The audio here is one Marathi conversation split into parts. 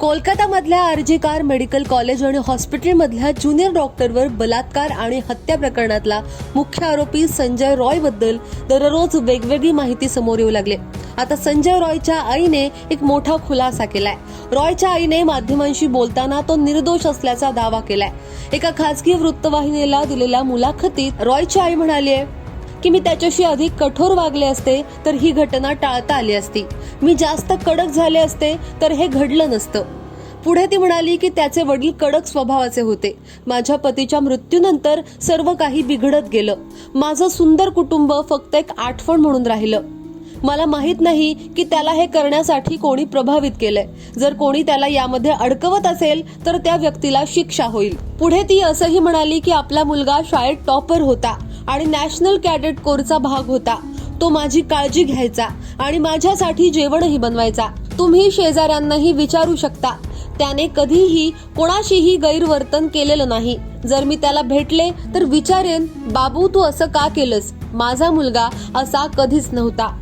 कोलकातामधल्या आरजीकार मेडिकल कॉलेज आणि हॉस्पिटलमधल्या ज्युनियर डॉक्टरवर बलात्कार आणि हत्या प्रकरणातला मुख्य आरोपी संजय रॉयबद्दल दररोज वेगवेगळी माहिती समोर येऊ लागली. आता संजय रॉयच्या आईने एक मोठा खुलासा केलाय. रॉयच्या आईने माध्यमांशी बोलताना तो निर्दोष असल्याचा दावा केलाय. एका खासगी वृत्तवाहिनीला दिलेल्या मुलाखतीत रॉयची आई म्हणाली की मी त्याच्याशी अधिक कठोर वागले असते तर ही घटना टाळता आली असती. मी जास्त कडक झाले असते तर हे घडलं नसतं. पुढे ती म्हणाली की त्याचे वडील कडक स्वभावाचे होते. माझ्या पतीच्या मृत्यूनंतर सर्व काही बिघडत गेलं. माझं सुंदर कुटुंब फक्त एक आठवण म्हणून राहिलं. मला माहीत नाही की त्याला हे करण्यासाठी कोणी प्रभावित केलंय. जर कोणी त्याला यामध्ये अडकवत असेल तर त्या व्यक्तीला शिक्षा होईल. पुढे ती असंही म्हणाली की आपला मुलगा शाळेत टॉपर होता. आणि नॅशनल कॅडेट कोरचा भाग होता. तो माझी काळजी घ्यायचा आणि माझ्यासाठी जेवणही बनवायचा. तुम्ही शेजाऱ्यांनाही विचारू शकता. त्याने कधीही कोणाशीही गैरवर्तन केलेलं नाही. जर मी त्याला भेटले तर विचारेन बाबू तू असं का केलंस? माझा मुलगा असा कधीच नव्हता.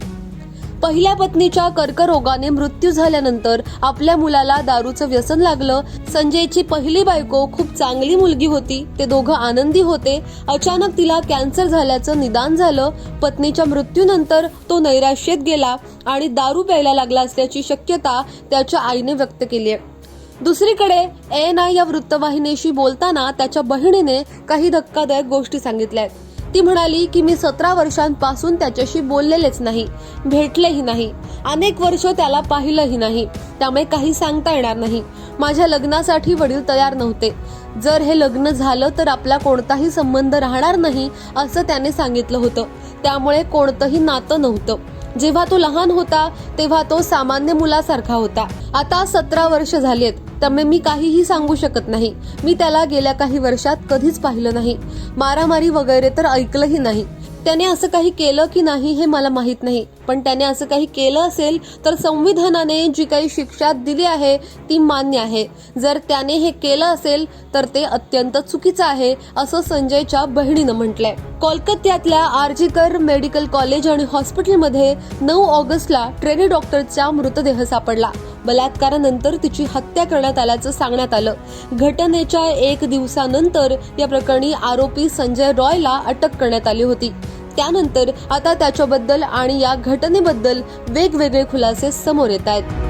पहिल्या पत्नीच्या कर्करोगाने मृत्यू झाल्यानंतर आपल्या मुलाला दारूचं व्यसन लागलं. संजयची पहिली बायको खूप चांगली मुलगी होती. ते दोघं आनंदी होते. अचानक तिला कॅन्सर झाल्याचं निदान झालं. पत्नीच्या मृत्यूनंतर तो नैराश्येत गेला आणि दारू प्यायला लागला असल्याची शक्यता त्याच्या आईने व्यक्त केली आहे. दुसरीकडे एन आय या वृत्तवाहिनीशी बोलताना त्याच्या बहिणीने काही धक्कादायक गोष्टी सांगितल्या आहेत. ती म्हणाली की मी सतरा वर्षांपासून त्याच्याशी बोललेलेच नाही भेटलेही नाही. अनेक वर्ष त्याला पाहिलंही नाही. त्यामुळे काही सांगता येणार नाही. माझ्या लग्नासाठी वडील तयार नव्हते. जर हे लग्न झालं तर आपला कोणताही संबंध राहणार नाही असं त्याने सांगितलं होतं. त्यामुळे कोणतंही नातं नव्हतं. जेव्हा तो लहान होता तेव्हा तो सामान्य मुलासारखा होता. आता सतरा वर्ष झालीत त्यामुळे मी काहीही सांगू शकत नाही. मी त्याला गेल्या काही वर्षात कधीच पाहिलं नाही. मारामारी वगैरे तर ऐकलंही नाही. त्याने असं काही केलं की नाही हे मला माहीत नाही. पण त्याने असं काही केलं असेल तर संविधानाने जी काही शिक्षा दिली आहे ती मान्य आहे. जर त्याने हे केलं असेल तर ते अत्यंत चुकीचं आहे असं संजयच्या बहिणीनं म्हटलंय. कोलकात्यातल्या आर्जीकर मेडिकल कॉलेज आणि हॉस्पिटलमध्ये नऊ ऑगस्टला ट्रेनी डॉक्टरचा मृतदेह सापडला. बलात्कारानंतर तिची हत्या करण्यात आल्याचं सांगण्यात आलं. घटनेच्या एक दिवसानंतर या प्रकरणी आरोपी संजय रॉयला अटक करण्यात आली होती. त्यानंतर आता त्याच्याबद्दल आणि या घटनेबद्दल वेगवेगळे खुलासे समोर येत आहेत.